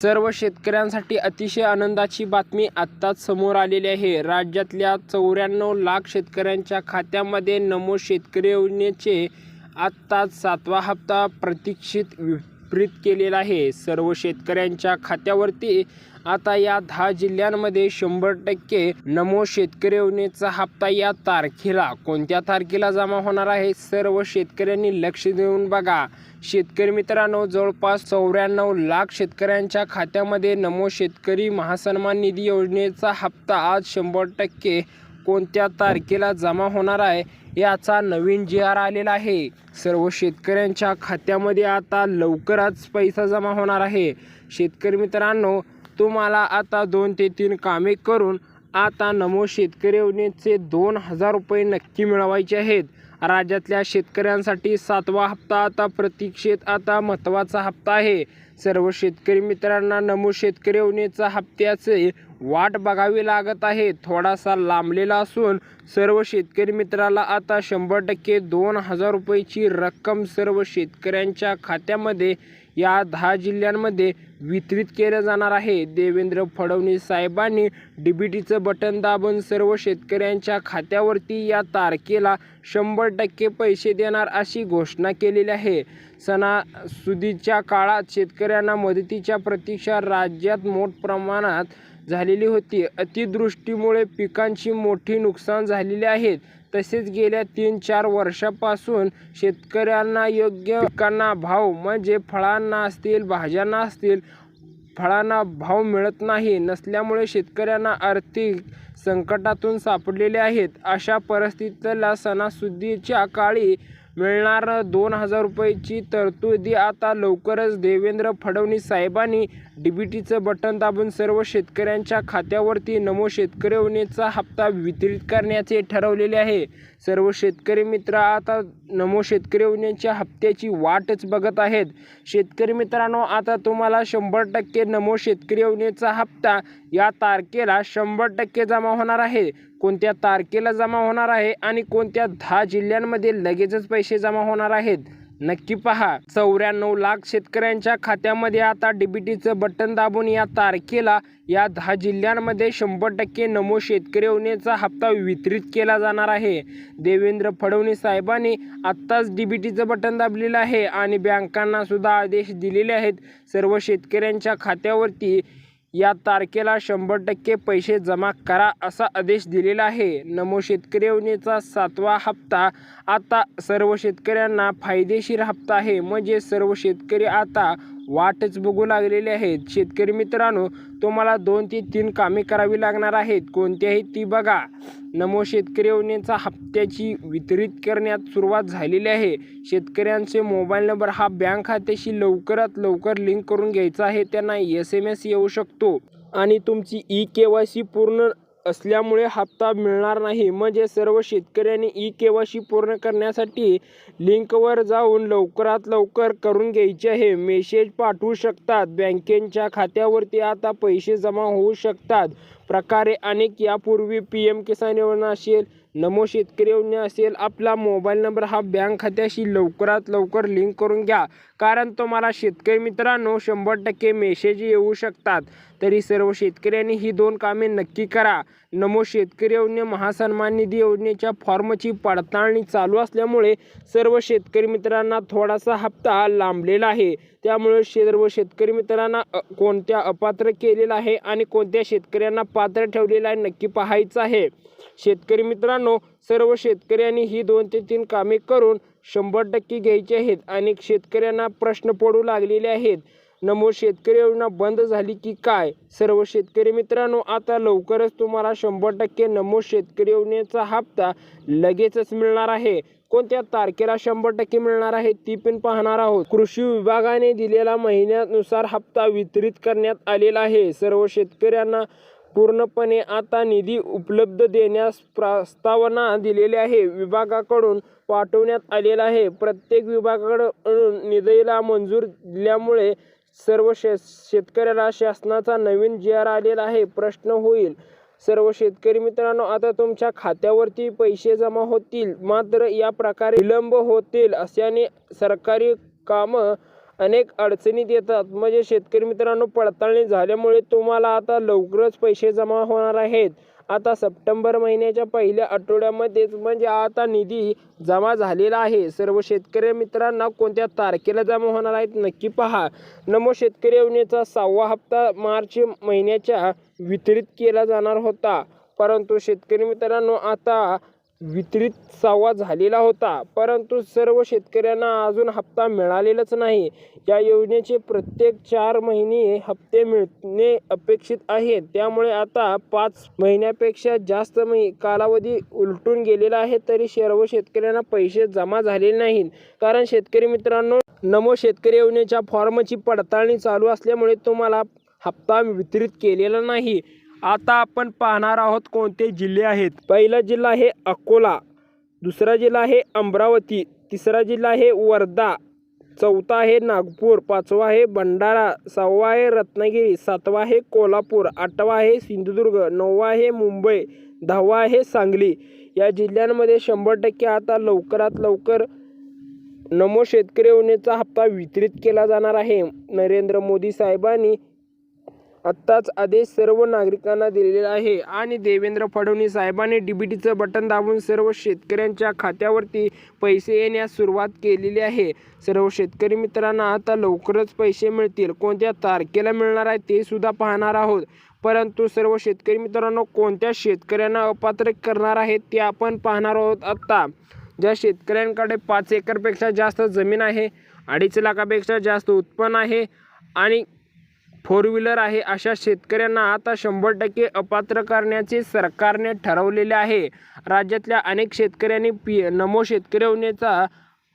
सर्व शेतकऱ्यांसाठी अतिशय आनंदाची बातमी आत्ताच समोर आलेली आहे. राज्यातल्या चौऱ्याण्णव लाख शेतकऱ्यांच्या खात्यामध्ये नमो शेतकरी योजनेचे आत्ताच सातवा हप्ता प्रतीक्षित वितरित केलेला आहे. सर्व शेतकऱ्यांच्या खात्यावरती आता या दहा जिल्ह्यांमध्ये शंभर टक्के नमो शेतकरी योजनेचा हप्ता या तारखेला कोणत्या तारखेला जमा होणार आहे? सर्व शेतकऱ्यांनी लक्ष देऊन बघा. शेतकरी मित्रांनो जवळपास चौऱ्याण्णव लाख शेतकऱ्यांच्या खात्यामध्ये नमो शेतकरी महासन्मान निधी योजनेचा हप्ता आज शंभर टक्के कोणत्या तारखेला जमा होणार आहे? याचा नवीन जी आर आलेला आहे. सर्व शेतकऱ्यांच्या खात्यामध्ये आता लवकरच पैसा जमा होणार आहे. शेतकरी मित्रांनो तुम्हाला आता दोन ते तीन कामे करून आता नमो शेतकरी योजनेचे दोन हजार रुपये नक्की मिळवायचे आहेत. राज्यातल्या शेतकऱ्यांसाठी सातवा हप्ता आता प्रतीक्षेत आता महत्त्वाचा हप्ता आहे. सर्व शेतकरी मित्रांना नमो शेतकरी योजनेचा हप्त्याचे वाट बघावी लागत आहे. थोडासा लांबलेला असून सर्व शेतकरी मित्राला आता शंभर टक्के दोन हजार रुपयेची रक्कम सर्व शेतकऱ्यांच्या खात्यामध्ये या दहा जिल्ह्यांमध्ये वितरित केलं जाणार आहे. देवेंद्र फडणवीस साहेबांनी डी बी टीचं बटन दाबून सर्व शेतकऱ्यांच्या खात्यावरती या तारखेला शंभर टक्के पैसे देणार अशी घोषणा केलेली आहे. सणासुदीच्या काळात शेतकऱ्यांना मदतीच्या प्रतीक्षा राज्यात मोठ प्रमाणात झालेली होती. अतिदृष्टीमुळे पिकांची मोठी नुकसान झालेली आहेत. तसेच गेल्या तीन चार वर्षापासून शेतकऱ्यांना योग्य पिकांना भाव म्हणजे फळांना असतील भाज्यांना असतील फळांना भाव मिळत नाही नसल्यामुळे शेतकऱ्यांना आर्थिक संकटातून सापडलेले आहेत. अशा परिस्थितीला सणासुदीच्या काळी मिळणार दोन हजार रुपयाची तरतुदी. आता लवकरच देवेंद्र फडणवीस साहेबांनी डी बी टीचं बटन दाबून सर्व शेतकऱ्यांच्या खात्यावरती नमो शेतकरी योजनेचा हप्ता वितरित करण्याचे ठरवलेले आहे. सर्व शेतकरी मित्र आता नमो शेतकरी योजनेच्या हप्त्याची वाटच बघत आहेत. शेतकरी मित्रांनो आता तुम्हाला शंभर टक्के नमो शेतकरी योजनेचा हप्ता या तारखेला शंभर टक्के जमा होणार आहे. कोणत्या तारखेला जमा होणार आहे आणि कोणत्या दहा जिल्ह्यांमध्ये लगेचच पैसे जमा होणार आहेत? नक्की पहा. चौऱ्याण्णव लाख शेतकऱ्यांच्या खात्यामध्ये आता डीबीटीचं बटन दाबून या तारखेला या दहा जिल्ह्यांमध्ये शंभर टक्के नमो शेतकरी योजनेचा हप्ता वितरित केला जाणार आहे. देवेंद्र फडणवीस साहेबांनी आत्ताच डीबीटीचं बटन दाबलेलं आहे आणि बँकांना सुद्धा आदेश दिलेले आहेत. सर्व शेतकऱ्यांच्या खात्यावरती या तारखेला शंभर टक्के पैसे जमा करा असा आदेश दिलेला आहे. नमो शेतकरी योजनेचा सातवा हप्ता आता सर्व शेतकऱ्यांना फायदेशीर हप्ता आहे. म्हणजे सर्व शेतकरी आता वाटच बघू लागलेली आहेत. शेतकरी मित्रांनो तुम्हाला दोन ते तीन कामे करावी लागणार आहेत. कोणत्याही ती बघा. नमो शेतकरी योजनेचा हप्त्याची वितरित करण्यात सुरुवात झालेली आहे. शेतकऱ्यांचे मोबाईल नंबर हा बँक खात्याशी लवकरात लवकर लिंक करून घ्यायचा आहे. त्यांना एस एम एस येऊ शकतो. आणि तुमची ई के वाय सी पूर्ण असल्यामुळे हप्ता मिळणार नाही. म्हणजे सर्व शेतकऱ्यांनी ई के वाय सी पूर्ण करण्यासाठी लिंकवर जाऊन लवकरात लवकर करून घ्यायचे आहे. मेसेज पाठवू शकतात. बँकेच्या खात्यावरती आता पैसे जमा होऊ शकतात. प्रकारे अनेक यापूर्वी पी एम किसान योजना असेल नमो शेतकरी योजना असेल आपला मोबाईल नंबर हा बँक खात्याशी लवकरात लवकर लिंक करून घ्या. कारण तुम्हाला शेतकरी मित्रांनो शंभर टक्के मेसेज येऊ शकतात. तरी सर्व शेतकऱ्यांनी ही दोन कामे नक्की करा. नमो शेतकरी योजने महासन्मान निधी योजनेच्या फॉर्मची पडताळणी चालू असल्यामुळे सर्व शेतकरी मित्रांना थोडासा हप्ता लांबलेला आहे. त्यामुळे सर्व शेतकरी मित्रांना कोणत्या अपात्र केलेला आहे आणि कोणत्या शेतकऱ्यांना पात्र ठेवलेलं आहे नक्की पाहायचं आहे. शेतकरी मित्रांनो सर्व शेतकऱ्यांनी ही दोन ते तीन कामे करून शंभर टक्के घ्यायची आहेत अनेक शेतकऱ्यांना प्रश्न पडू लागलेले आहेत. नमो शेतकरी योजना बंद झाली की काय? सर्व शेतकरी मित्रांनो आता लवकरच तुम्हाला शंभर टक्के नमो शेतकरी योजनेचा हप्ता लगेचच मिळणार आहे. कोणत्या तारखेला शंभर टक्के मिळणार आहे ती पण पाहणार आहोत. कृषी विभागाने दिलेला महिन्यानुसार हप्ता वितरित करण्यात आलेला आहे. सर्व शेतकऱ्यांना पूर्णपणे आता निधी उपलब्ध देण्यास प्रस्तावना दिलेली आहे. विभागाकडून पाठवण्यात आलेला आहे. प्रत्येक विभागाकडून निधीला मंजूर दिल्यामुळे सर्व शे शेतकऱ्याला शासनाचा नवीन जी आर आलेला आहे. प्रश्न होईल. सर्व शेतकरी मित्रांनो आता तुमच्या खात्यावरती पैसे जमा होतील. मात्र या प्रकारे विलंब होतील अशाने सरकारी कामं अनेक अडचणीत येतात. म्हणजे शेतकरी मित्रांनो पडताळणी झाल्यामुळे तुम्हाला आता लवकरच पैसे जमा होणार आहेत. आता सप्टेंबर महिन्याच्या पहिल्या आठवड्यामध्येच म्हणजे आता निधी जमा झालेला आहे. सर्व शेतकरी मित्रांना कोणत्या तारखेला जमा होणार आहेत नक्की पहा. नमो शेतकरी योजनेचा सहावा हप्ता मार्च महिन्याच्या वितरित केला जाणार होता. परंतु शेतकरी मित्रांनो आता वितरित सहावा झालेला होता. परंतु सर्व शेतकऱ्यांना अजून हप्ता मिळालेलाच नाही. या योजनेचे प्रत्येक चार महिने हप्ते मिळणे अपेक्षित आहे. त्यामुळे आता पाच महिन्यापेक्षा जास्त महि कालावधी उलटून गेलेला आहे तरी सर्व शेतकऱ्यांना पैसे जमा झालेले नाहीत. कारण शेतकरी मित्रांनो नमो शेतकरी योजनेच्या फॉर्मची पडताळणी चालू असल्यामुळे तुम्हाला हप्ता वितरित केलेला नाही. आता आपण पाहणार आहोत कोणते जिल्हे आहेत. पहिला जिल्हा आहे अकोला दुसरा जिल्हा आहे अमरावती तिसरा जिल्हा आहे वर्धा चौथा आहे नागपूर पाचवा आहे भंडारा सहावा आहे रत्नागिरी सातवा आहे कोल्हापूर आठवा आहे सिंधुदुर्ग नववा आहे मुंबई दहावा आहे सांगली. या जिल्ह्यांमध्ये शंभर टक्के आता लवकरात लवकर नमो शेतकरी योजनेचा हप्ता वितरित केला जाणार आहे. नरेंद्र मोदी साहेबांनी आत्ताच आदेश सर्व नागरिकांना दिलेला आहे. आणि देवेंद्र फडणवीस साहेबांनी डीबीटीचं बटन दाबून सर्व शेतकऱ्यांच्या खात्यावरती पैसे येण्यास सुरुवात केलेली आहे. सर्व शेतकरी मित्रांना आता लवकरच पैसे मिळतील. कोणत्या तारखेला मिळणार आहे ते सुद्धा पाहणार आहोत. परंतु सर्व शेतकरी मित्रांनो कोणत्या शेतकऱ्यांना अपात्र करणार आहेत ते आपण पाहणार आहोत आत्ता. ज्या शेतकऱ्यांकडे पाच एकरपेक्षा जास्त जमीन आहे अडीच लाखापेक्षा जास्त उत्पन्न आहे आणि फोर व्हीलर आहे अशा शेतकऱ्यांना आता शंभर टक्के अपात्र करण्याचे सरकारने ठरवलेले आहे. राज्यातल्या अनेक शेतकऱ्यांनी पी नमो शेतकरी योजनेचा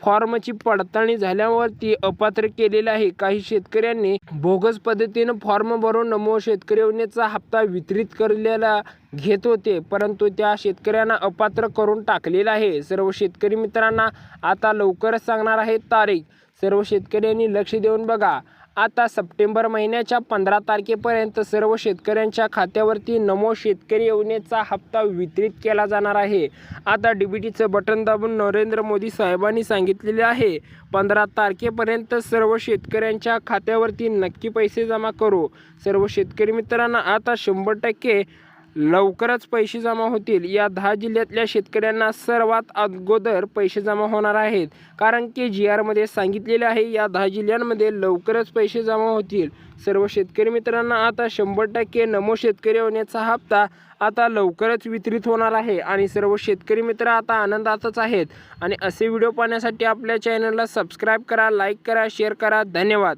फॉर्मची पडताळणी झाल्यावरती अपात्र केलेले आहे. काही शेतकऱ्यांनी बोगस पद्धतीनं फॉर्म भरून नमो शेतकरी योजनेचा हप्ता वितरित करलेला घेत होते परंतु त्या शेतकऱ्यांना अपात्र करून टाकलेलं आहे. सर्व शेतकरी मित्रांना आता लवकरच सांगणार आहे तारीख. सर्व शेतकऱ्यांनी लक्ष देऊन बघा. आता सप्टेंबर महिन्याच्या पंधरा तारखेपर्यंत सर्व शेतकऱ्यांच्या खात्यावरती नमो शेतकरी योजनेचा हप्ता वितरित केला जाणार आहे. आता डी बी टीचं बटन दाबून नरेंद्र मोदी साहेबांनी सांगितलेले आहे पंधरा तारखेपर्यंत सर्व शेतकऱ्यांच्या खात्यावरती नक्की पैसे जमा करू. सर्व शेतकरी मित्रांना आता शंभर टक्के लवकरच पैसे जमा होतील. या दहा जिल्ह्यातल्या शेतकऱ्यांना सर्वात अगोदर पैसे जमा होणार आहेत. कारण की जी आरमध्ये सांगितलेले आहे या दहा जिल्ह्यांमध्ये लवकरच पैसे जमा होतील. सर्व शेतकरी मित्रांना आता शंभर टक्के नमो शेतकरी होण्याचा हप्ता आता लवकरच वितरित होणार आहे. आणि सर्व शेतकरी मित्र आता आनंदातच आहेत. आणि असे व्हिडिओ पाहण्यासाठी आपल्या चॅनलला सबस्क्राईब करा लाईक करा शेअर करा. धन्यवाद.